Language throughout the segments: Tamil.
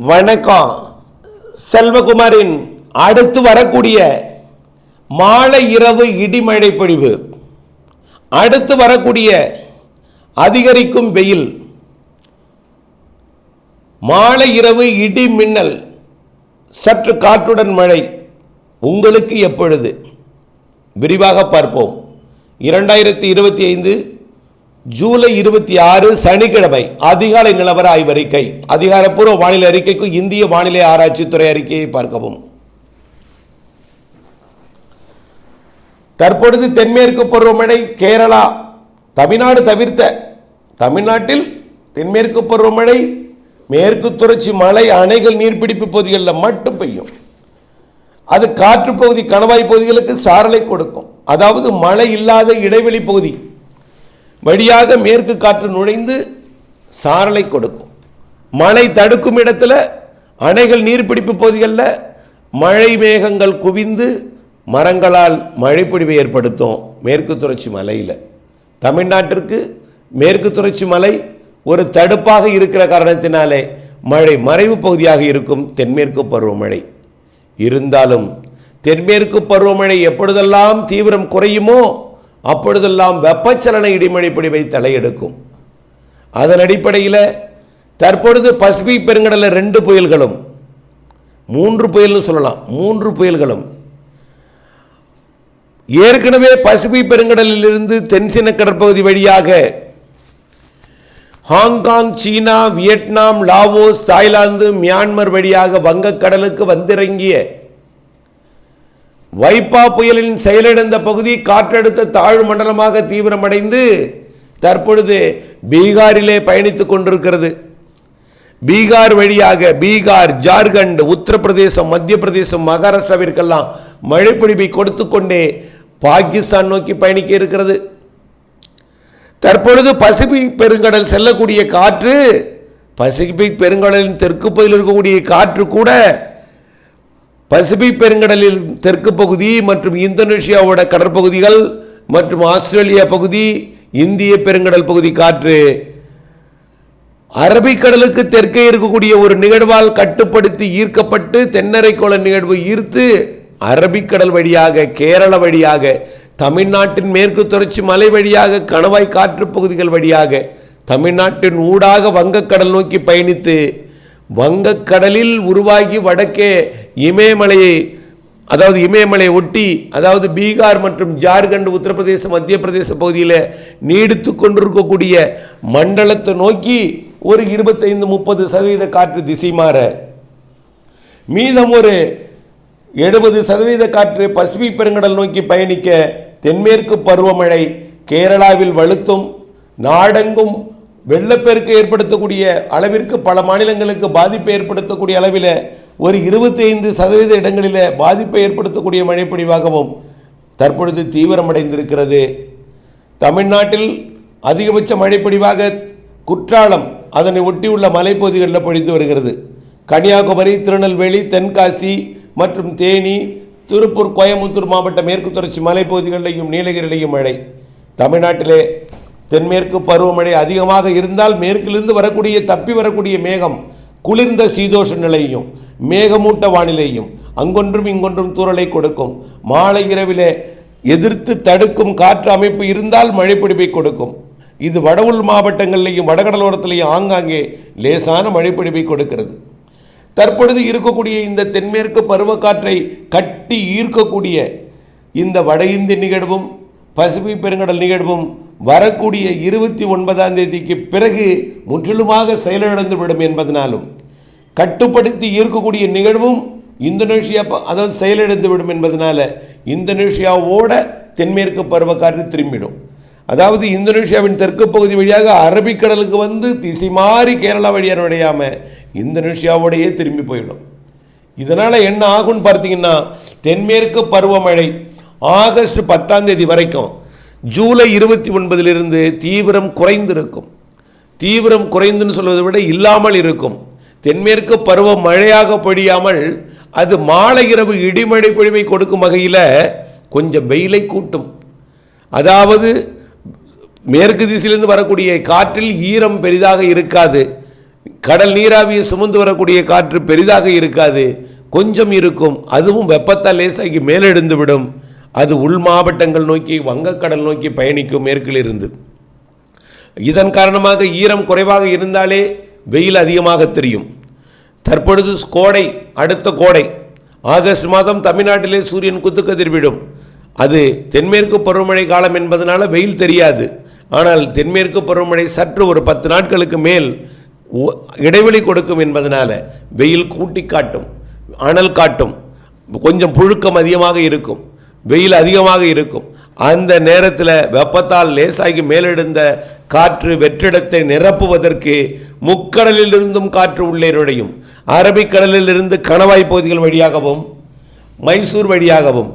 வணக்கம். செல்வகுமாரின் அடுத்து வரக்கூடிய மாலை இரவு இடிமழை பொழிவு. அடுத்து வரக்கூடிய அதிகரிக்கும் வெயில். மாலை இரவு இடி மின்னல். சற்று காற்றுடன் மழை. உங்களுக்கு எப்பொழுது? விரிவாக பார்ப்போம். இரண்டாயிரத்தி இருபத்தி ஐந்து ஜூலை இருபத்தி ஆறு சனிக்கிழமை அதிகாலை நிலவர ஆய்வறிக்கை அதிகாரப்பூர்வ வானிலை அறிக்கைக்கு இந்திய வானிலை ஆராய்ச்சித்துறை அறிக்கையை பார்க்கவும். தற்பொழுது தென்மேற்கு பருவமழை கேரளா தமிழ்நாடு தவிர்த்த தமிழ்நாட்டில் தென்மேற்கு பருவமழை மேற்கு தொடர்ச்சி மலை அணைகள் நீர்பிடிப்பு பகுதிகளில் மட்டும் பெய்யும். அது காற்று பகுதி கணவாய் பகுதிகளுக்கு சாரலை கொடுக்கும். அதாவது மழை இல்லாத இடைவெளி பகுதி வழியாக மேற்கு காற்று நுழைந்து சாரலை கொடுக்கும். மழை தடுக்கும் இடத்துல அணைகள் நீர்பிடிப்பு பகுதிகளில் மழை மேகங்கள் குவிந்து மரங்களால் மழைப்பொழிவை ஏற்படுத்தும் மேற்கு தொடர்ச்சி மலையில். தமிழ்நாட்டிற்கு மேற்கு தொடர்ச்சி மலை ஒரு தடுப்பாக இருக்கிற காரணத்தினாலே மழை மறைவு பகுதியாக இருக்கும் தென்மேற்கு பருவமழை. இருந்தாலும் தென்மேற்கு பருவமழை எப்பொழுதெல்லாம் தீவிரம் குறையுமோ அப்பொழுதெல்லாம் வெப்பச்சலன இடிமழை பிடிவை தலையெடுக்கும். அதன் அடிப்படையில் தற்பொழுது பசிபிக் பெருங்கடலில் ரெண்டு புயல்களும் மூன்று புயல்னு சொல்லலாம் மூன்று புயல்களும். ஏற்கனவே பசிபிக் பெருங்கடலிலிருந்து தென்சின கடற்பகுதி வழியாக ஹாங்காங் சீனா வியட்நாம் லாவோஸ் தாய்லாந்து மியான்மர் வழியாக வங்கக்கடலுக்கு வந்திறங்கிய வைப்பா புயலின் செயலிழந்த பகுதி காற்றழுத்த தாழ்வு மண்டலமாக தீவிரமடைந்து தற்பொழுது பீகாரிலே பயணித்துக் கொண்டிருக்கிறது. பீகார் வழியாக பீகார் ஜார்க்கண்ட் உத்தரப்பிரதேசம் மத்திய பிரதேசம் மகாராஷ்டிராவிற்கெல்லாம் மழைப்பொழிவை கொடுத்து கொண்டே பாகிஸ்தான் நோக்கி பயணிக்க இருக்கிறது. தற்பொழுது பசிபிக் பெருங்கடல் செல்லக்கூடிய காற்று பசிபிக் பெருங்கடலின் தெற்கு பகுதியில் இருக்கக்கூடிய காற்று கூட பசிபிக் பெருங்கடலில் தெற்கு பகுதி மற்றும் இந்தோனேஷியாவோட கடற்பகுதிகள் மற்றும் ஆஸ்திரேலியா பகுதி இந்திய பெருங்கடல் பகுதி காற்று. அரபிக்கடலுக்கு தெற்கே இருக்கக்கூடிய ஒரு நிகழ்வால் கட்டுப்படுத்தி ஈர்க்கப்பட்டு தென்னரைக்கோள நிகழ்வு ஈர்த்து அரபிக்கடல் வழியாக கேரள வழியாக தமிழ்நாட்டின் மேற்கு தொடர்ச்சி மலை வழியாக கணவாய் காற்று பகுதிகள் வழியாக தமிழ்நாட்டின் ஊடாக வங்கக்கடல் நோக்கி பயணித்து வங்கக்கடலில் உருவாகி வடக்கே இமயமலையை அதாவது இமயமலையை ஒட்டி அதாவது பீகார் மற்றும் ஜார்க்கண்ட் உத்தரப்பிரதேச மத்திய பிரதேச பகுதியில் நீடித்து கொண்டிருக்கக்கூடிய மண்டலத்தை நோக்கி ஒரு இருபத்தைந்து முப்பது சதவீத காற்று திசை மாற. மீதம் ஒரு எழுபது சதவீத காற்று பசிபிக் பெருங்கடல் நோக்கி பயணிக்க தென்மேற்கு பருவமழை கேரளாவில் வலுத்தும் நாடெங்கும் வெள்ளப்பெருக்கு ஏற்படுத்தக்கூடிய அளவிற்கு பல மாநிலங்களுக்கு பாதிப்பை ஏற்படுத்தக்கூடிய அளவில் ஒரு இருபத்தி ஐந்து சதவீத இடங்களில் பாதிப்பை ஏற்படுத்தக்கூடிய மழைப்பொழிவாகவும் தற்பொழுது தீவிரமடைந்திருக்கிறது. தமிழ்நாட்டில் அதிகபட்ச மழைப்பொழிவாக குற்றாலம் அதனை ஒட்டியுள்ள மலைப்பகுதிகளில் பொழிந்து வருகிறது. கன்னியாகுமரி திருநெல்வேலி தென்காசி மற்றும் தேனி திருப்பூர் கோயம்புத்தூர் மாவட்ட மேற்கு தொடர்ச்சி மலைப்பகுதிகளிலையும் நீலகிரியிலையும் மழை. தமிழ்நாட்டிலே தென்மேற்கு பருவமழை அதிகமாக இருந்தால் மேற்கிலிருந்து வரக்கூடிய தப்பி வரக்கூடிய மேகம் குளிர்ந்த சீதோஷ நிலையும் மேகமூட்ட வானிலையும் அங்கொன்றும் இங்கொன்றும் தூறலை கொடுக்கும். மாலை இரவிலே எதிர்த்து தடுக்கும் காற்று அமைப்பு இருந்தால் மழைப்பிடிப்பை கொடுக்கும். இது வடவுள் மாவட்டங்களிலையும் வடகடலோரத்திலையும் ஆங்காங்கே லேசான மழைப்பிடிப்பை கொடுக்கிறது. தற்பொழுது இருக்கக்கூடிய இந்த தென்மேற்கு பருவக்காற்றை கட்டி ஈர்க்கக்கூடிய இந்த வட இந்திய நிகழ்வும் பசிபிக் பெருங்கடல் நிகழ்வும் வரக்கூடிய இருபத்தி ஒன்பதாம் தேதிக்கு பிறகு முற்றிலுமாக செயலிழந்துவிடும் என்பதனாலும் கட்டுப்படுத்தி ஈர்க்கக்கூடிய நிகழ்வும் இந்தோனேஷியா ப- அதாவது செயலிழந்துவிடும் என்பதனால இந்தோனேஷியாவோட தென்மேற்கு பருவக்காற்று திரும்பிடும். அதாவது இந்தோனேஷியாவின் தெற்கு பகுதி வழியாக அரபிக்கடலுக்கு வந்து திசை மாறி கேரளா வழியாக நுழையாமல் இந்தோனேஷியாவோடையே திரும்பி போயிடும். இதனால் என்ன ஆகும்னு பார்த்தீங்கன்னா தென்மேற்கு பருவமழை ஆகஸ்ட் பத்தாம் தேதி வரைக்கும் ஜூலை இருபத்தி ஒன்பதிலிருந்து தீவிரம் குறைந்திருக்கும். தீவிரம் குறைந்துன்னு சொல்வதை விட இல்லாமல் இருக்கும். தென்மேற்கு பருவ மழையாக பொழியாமல் அது மாலை இரவு இடிமழை பொழிவை கொடுக்கும் வகையில் கொஞ்சம் வெயிலை கூட்டும். அதாவது மேற்கு திசையிலிருந்து வரக்கூடிய காற்றில் ஈரம் பெரிதாக இருக்காது. கடல் நீராவியை சுமந்து வரக்கூடிய காற்று பெரிதாக இருக்காது. கொஞ்சம் இருக்கும். அதுவும் வெப்பத்தால் லேசாகி மேலெழுந்து விடும். அது உள் மாவட்டங்கள் நோக்கி வங்கக்கடல் நோக்கி பயணிக்கும் மேற்கிலிருந்து. இதன் காரணமாக ஈரம் குறைவாக இருந்தாலே வெயில் அதிகமாக தெரியும். தற்பொழுது கோடை அடுத்த கோடை. ஆகஸ்ட் மாதம் தமிழ்நாட்டிலே சூரியன் குத்துக்கதிர் விடும் அது தென்மேற்கு பருவமழை காலம் என்பதனால் வெயில் தெரியாது. ஆனால் தென்மேற்கு பருவமழை சற்று ஒரு பத்து நாட்களுக்கு மேல் இடைவெளி கொடுக்கும் என்பதனால் வெயில் கூட்டி காட்டும் அனல் காட்டும். கொஞ்சம் புழுக்கம் அதிகமாக இருக்கும். வெயில் அதிகமாக இருக்கும். அந்த நேரத்தில் வெப்பத்தால் லேசாகி மேலெழுந்த காற்று வெற்றிடத்தை நிரப்புவதற்கு முக்கடலில் இருந்தும் காற்று உள்ளே நுழையும். அரபிக்கடலில் இருந்து கணவாய் பகுதிகள் வழியாகவும் மைசூர் வழியாகவும்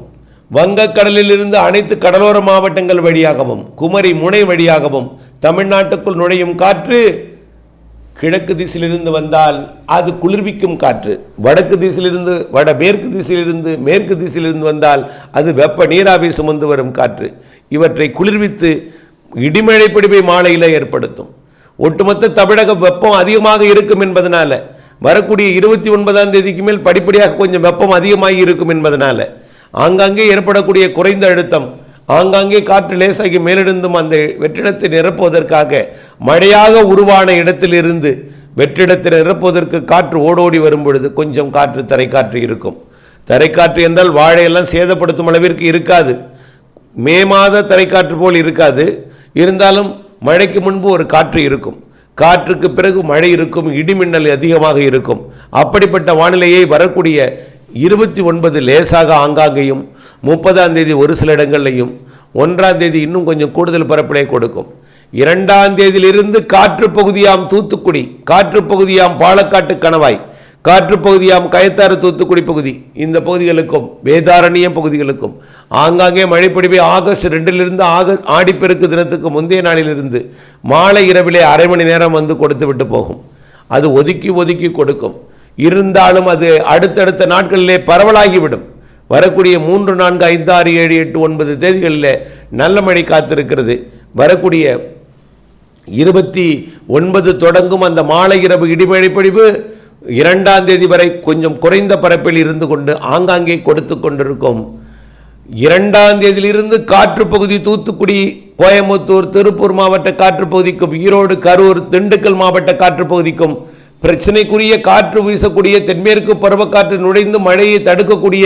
வங்கக்கடலிலிருந்து அனைத்து கடலோர மாவட்டங்கள் வழியாகவும் குமரி முனை வழியாகவும் தமிழ்நாட்டுக்குள் நுழையும் காற்று கிழக்கு திசையிலிருந்து வந்தால் அது குளிர்விக்கும் காற்று. வடக்கு திசையிலிருந்து வட மேற்கு திசையிலிருந்து மேற்கு திசையிலிருந்து வந்தால் அது வெப்ப நீராவி சுமந்து வரும் காற்று. இவற்றை குளிர்வித்து இடிமழை பிடிப்பை மாலையில் ஏற்படுத்தும். ஒட்டுமொத்த தமிழக வெப்பம் அதிகமாக இருக்கும் என்பதனால வரக்கூடிய இருபத்தி ஒன்பதாம் தேதிக்கு மேல் படிப்படியாக கொஞ்சம் வெப்பம் அதிகமாகி இருக்கும் என்பதனால ஆங்காங்கே ஏற்படக்கூடிய குறைந்த அழுத்தம் ஆங்காங்கே காற்று லேசாகி மேலெழுந்தும் அந்த வெற்றிடத்தை நிரப்புவதற்காக மழையாக உருவான இடத்திலிருந்து வெற்றிடத்தில் நிரப்புவதற்கு காற்று ஓடோடி வரும் பொழுது கொஞ்சம் காற்று தரைக்காற்று இருக்கும். தரைக்காற்று என்றால் வாழையெல்லாம் சேதப்படுத்தும் அளவிற்கு இருக்காது. மே மாத தரைக்காற்று போல் இருக்காது. இருந்தாலும் மழைக்கு முன்பு ஒரு காற்று இருக்கும். காற்றுக்கு பிறகு மழை இருக்கும் இடிமின்னல் அதிகமாக இருக்கும். அப்படிப்பட்ட வானிலையை வரக்கூடிய இருபத்தி ஒன்பது லேசாக ஆங்காங்கேயும் முப்பதாம் தேதி ஒரு சில இடங்கள்லையும் ஒன்றாம் தேதி இன்னும் கொஞ்சம் கூடுதல் பரப்பிலே கொடுக்கும். இரண்டாம் தேதியிலிருந்து காற்று பகுதியாம் தூத்துக்குடி காற்று பகுதியாம் பாலக்காட்டு கணவாய் காற்று பகுதியாம் கயத்தாறு தூத்துக்குடி பகுதி இந்த பகுதிகளுக்கும் வேதாரண்ய பகுதிகளுக்கும். ஆங்காங்கே மழைப்பொடிவை ஆகஸ்ட் ரெண்டிலிருந்து ஆகஸ்ட் ஆடிப்பெருக்கு தினத்துக்கு முந்தைய நாளிலிருந்து மாலை இரவிலே அரை மணி நேரம் வந்து கொடுத்து விட்டு போகும். அது ஒதுக்கி ஒதுக்கி கொடுக்கும். இருந்தாலும் அது அடுத்தடுத்த நாட்களிலே பரவலாகிவிடும். வரக்கூடிய மூன்று நான்கு ஐந்து ஆறு ஏழு எட்டு ஒன்பது தேதிகளில் நல்ல மழை காத்திருக்கிறது. வரக்கூடிய இருபத்தி ஒன்பது தொடங்கும் அந்த மாலை இரவு இடிமழை பொழிவு இரண்டாம் தேதி வரை கொஞ்சம் குறைந்த பரப்பில் இருந்து கொண்டு ஆங்காங்கே கொடுத்து கொண்டிருக்கும். இரண்டாம் தேதியிலிருந்து காற்று பகுதி தூத்துக்குடி கோயம்புத்தூர் திருப்பூர் மாவட்ட காற்று பகுதிக்கும் ஈரோடு கரூர் திண்டுக்கல் மாவட்ட காற்று பகுதிக்கும் பிரச்சனைக்குரிய காற்று வீசக்கூடிய தென்மேற்கு பருவக்காற்று நுழைந்து மழையை தடுக்கக்கூடிய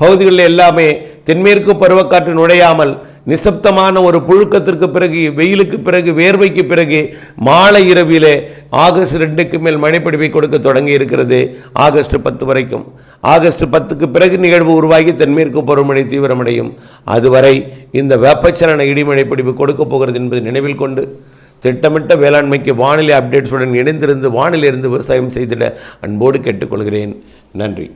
பகுதிகளில் எல்லாமே தென்மேற்கு பருவக்காற்று நுழையாமல் நிசப்தமான ஒரு புழுக்கத்திற்கு பிறகு வெயிலுக்கு பிறகு வேர்வைக்கு பிறகு மாலை இரவிலே ஆகஸ்ட் ரெண்டுக்கு மேல் மழைப்பிடிவை கொடுக்க தொடங்கி இருக்கிறது. ஆகஸ்ட் பத்து வரைக்கும். ஆகஸ்ட் பத்துக்கு பிறகு நிகழ்வு உருவாகி தென்மேற்கு பருவமழை தீவிரமடையும். அதுவரை இந்த வெப்பச்சலன இடிமழை பிடிவு கொடுக்க போகிறது என்பதை நினைவில் கொண்டு திட்டமிட்ட வேளாண்மைக்கு வானிலை அப்டேட்ஸுடன் இணைந்திருந்து வானிலிருந்து விவசாயம் செய்திட அன்போடு கேட்டுக்கொள்கிறேன். நன்றி.